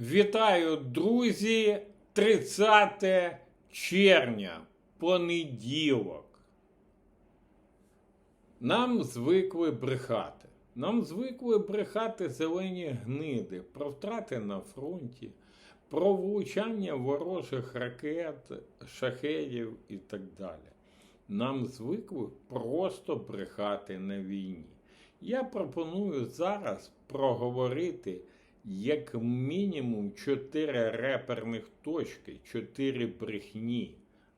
Вітаю, друзі! 30 червня, понеділок. Нам звикли брехати. Нам звикли брехати зелені гниди про втрати на фронті, про влучання ворожих ракет, шахедів і так далі. Нам звикли просто брехати на війні. Я пропоную зараз проговорити як мінімум чотири реперних точки, чотири брехні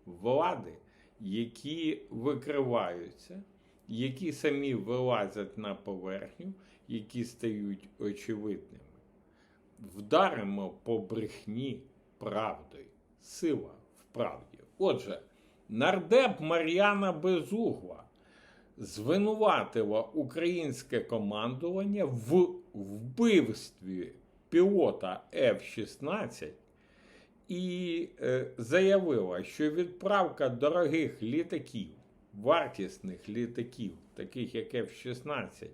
влади, які викриваються, які самі вилазять на поверхню, які стають очевидними. Вдаримо по брехні правдою. Сила в правді. Отже, нардеп Мар'яна Безугла звинуватила українське командування в вбивстві пілота F-16 і е, заявила, що відправка дорогих літаків, вартісних літаків, таких як F-16,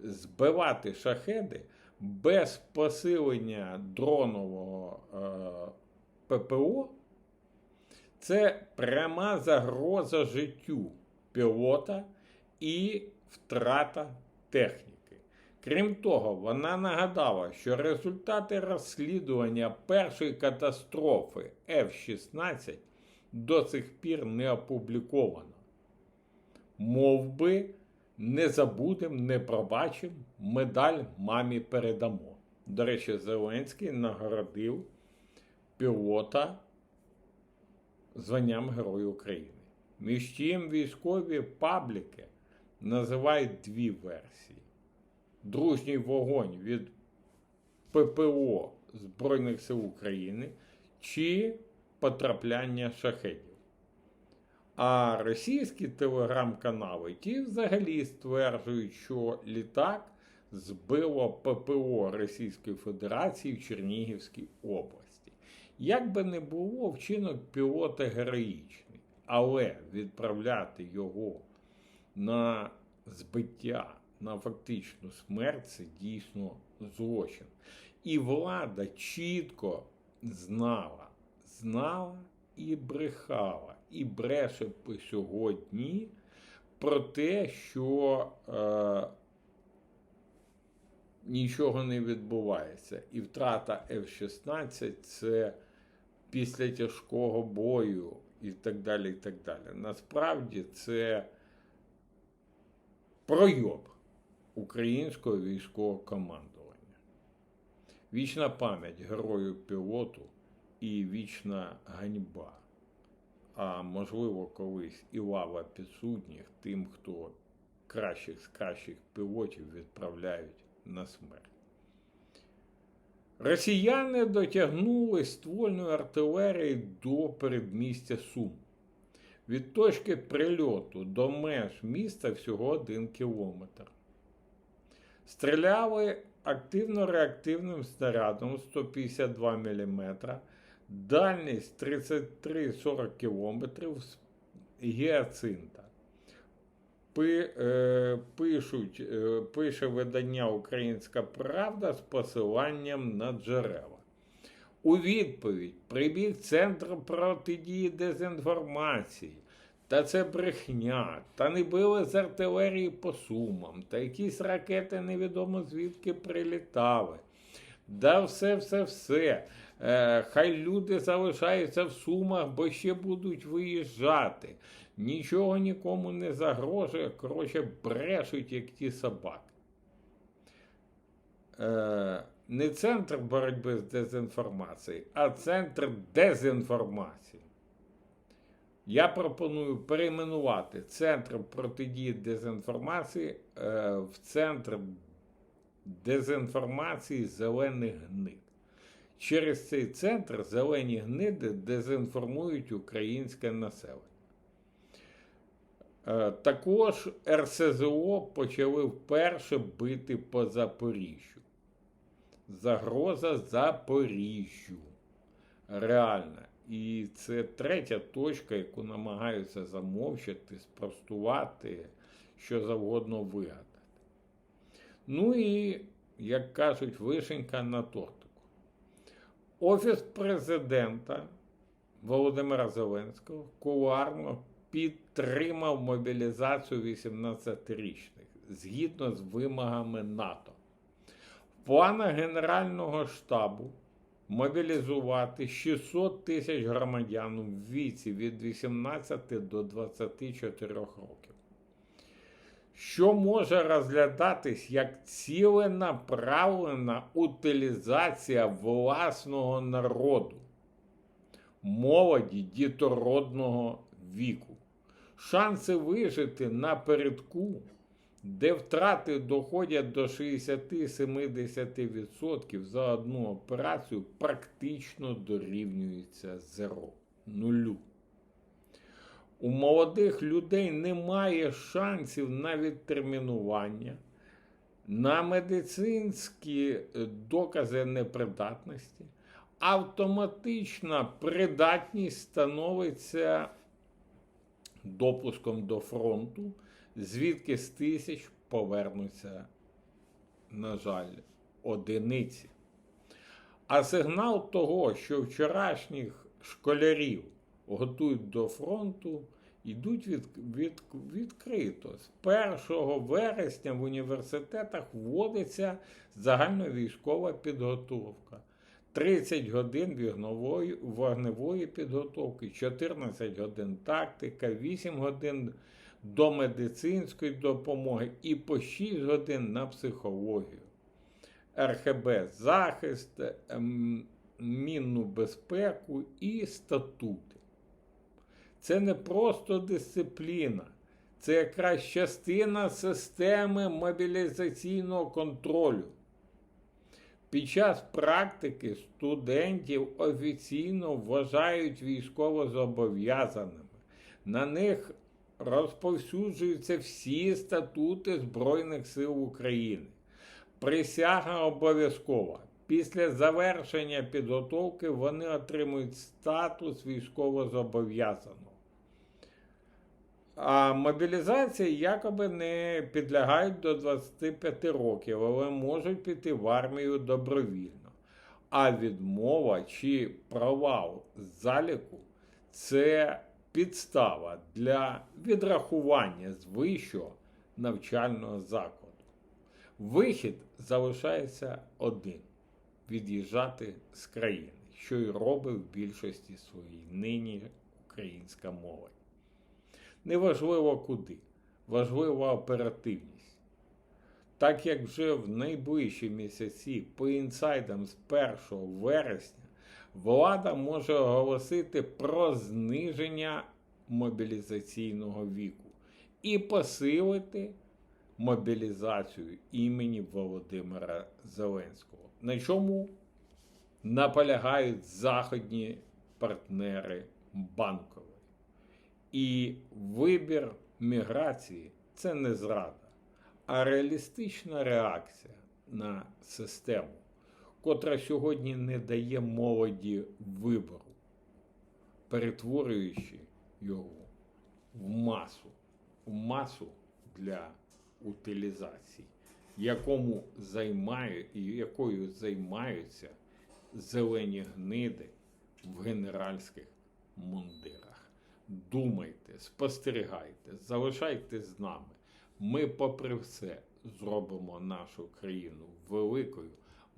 збивати шахеди без посилення дронового е, ППО це пряма загроза життю пілота і втрата техніки. Крім того, вона нагадала, що результати розслідування першої катастрофи F-16 до сих пір не опубліковано. Мов би, не забудем, не пробачим, медаль мамі передамо. До речі, Зеленський нагородив пілота званням Героя України. Між тим військові пабліки називають дві версії: дружній вогонь від ППО Збройних сил України чи потрапляння шахедів. А російські телеграм-канали ті взагалі стверджують, що літак збило ППО Російської Федерації в Чернігівській області. Як би не було, вчинок пілота героїчний, але відправляти його на збиття, на фактичну смерть це дійсно злочин. І влада чітко знала, знала і брехала, і бреше сьогодні про те, що е, нічого не відбувається. І втрата F-16 це після тяжкого бою і так далі. і так далі. Насправді це пройоб українського військового командування. Вічна пам'ять герою пілоту і вічна ганьба. А можливо, колись і лава підсудніх тим, хто кращих з кращих пілотів відправляють на смерть. Росіяни дотягнули ствольної артилерії до передмістя Сум. Від точки прильоту до меж міста всього один кілометр. Стріляли активно-реактивним снарядом 152 мм, дальність 33-40 км гіацинта. Пи, е, пишуть, е, пише видання Українська Правда з посиланням на джерела. У відповідь прибіг Центр протидії дезінформації. Та це брехня, та не били з артилерії по сумам, та якісь ракети невідомо звідки прилітали. Да все, все, все. Е, хай люди залишаються в сумах, бо ще будуть виїжджати. Нічого нікому не загрожує, коротше, брешуть, як ті собаки. Е, не центр боротьби з дезінформацією, а центр дезінформації. Я пропоную перейменувати Центр протидії дезінформації е, в Центр дезінформації зелених гнид. Через цей центр зелені гниди дезінформують українське населення. Е, також РСЗО почали вперше бити по Запоріжжю. Загроза Запоріжжю. Реальна. І це третя точка, яку намагаються замовчати, спростувати, що завгодно вигадати. Ну і, як кажуть, вишенька на тортику. Офіс президента Володимира Зеленського кулуарно підтримав мобілізацію 18-річних згідно з вимогами НАТО. В планах Генерального штабу мобілізувати 600 тисяч громадян у віці від 18 до 24 років, що може розглядатись як ціленаправлена утилізація власного народу, молоді дітородного віку. Шанси вижити напередку, де втрати доходять до 60-70% за одну операцію, практично дорівнюються зеро, нулю. У молодих людей немає шансів на відтермінування, на медицинські е, докази непридатності. Автоматична придатність становиться допуском до фронту, звідки з тисяч повернуться, на жаль, одиниці. А сигнал того, що вчорашніх школярів готують до фронту, йдуть від, від, відкрито. З 1 вересня в університетах вводиться загальновійськова підготовка. 30 годин вогневої підготовки, 14 годин тактика, 8 годин до медицинської допомоги і по 6 годин на психологію. РХБ захист, ем, мінну безпеку і статути. Це не просто дисципліна, це якраз частина системи мобілізаційного контролю. Під час практики студентів офіційно вважають військовозобов'язаними. На них розповсюджуються всі статути Збройних сил України. Присяга обов'язкова. Після завершення підготовки вони отримують статус військовозобов'язаного. А мобілізації якоби не підлягають до 25 років, але можуть піти в армію добровільно. А відмова чи провал заліку це підстава для відрахування з вищого навчального закладу. Вихід залишається один від'їжджати з країни, що й робить в більшості своїй нині українська молодь. Неважливо куди, важлива оперативність. Так як вже в найближчі місяці по інсайдам з 1 вересня влада може оголосити про зниження мобілізаційного віку і посилити мобілізацію імені Володимира Зеленського. На чому наполягають заходні партнери банкові. І вибір міграції це не зрада, а реалістична реакція на систему, котра сьогодні не дає молоді вибору, перетворюючи його в масу, в масу для утилізації, якому займають, якою займаються зелені гниди в генеральських мундирах. Думайте, спостерігайте, залишайтесь з нами. Ми, попри все, зробимо нашу країну великою,